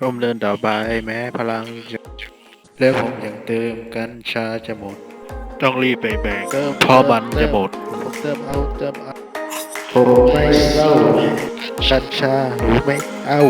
ร่มเดินดาวบาแม้พลังจะแล้วผมยังเติมกันชาจะหมด ต้องรีบไปแบ่งเพราะมันจะหมดผมเติมเอาเติมเอาผมไม่เล่ากัญชาหรือไม่เอา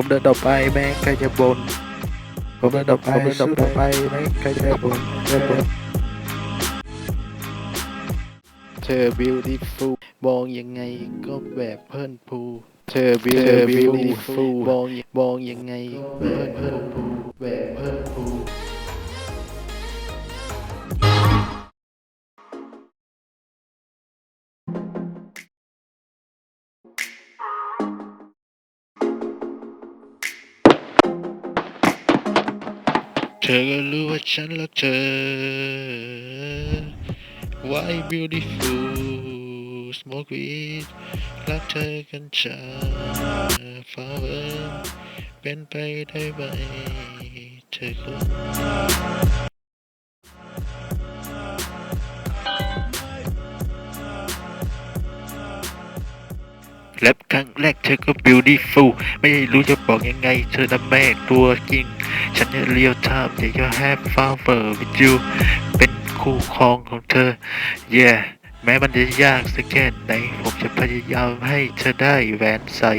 ผมเดินต่อไปแม้ใครจะบนผมเดินต่อไปผมเดินต่อไปแม้ใครจะบนจะบนเธอ beautiful มองยังไงก็แบบเพิ่นพูเธอ beautiful มองมองยังไงก็แบบเพิ่นพูแบบเพิ่นพู ธอก็รู้ว่าฉันรักเธอ Why beautiful smoke weed รักเธอกันชา flower เป็นไปได้ไหมเธอก็ แลบครั้งแรกเธอก็ beautiful ไม่รู้จะบอกยังไง เธอนะแม่ตัวจริง ฉันจะเรียวทามอยากจะ have flower with you เป็นคู่ครองของเธอ yeah แม้มันจะยากสักแค่ไหน ผมจะพยายามให้เธอได้แหวนใส่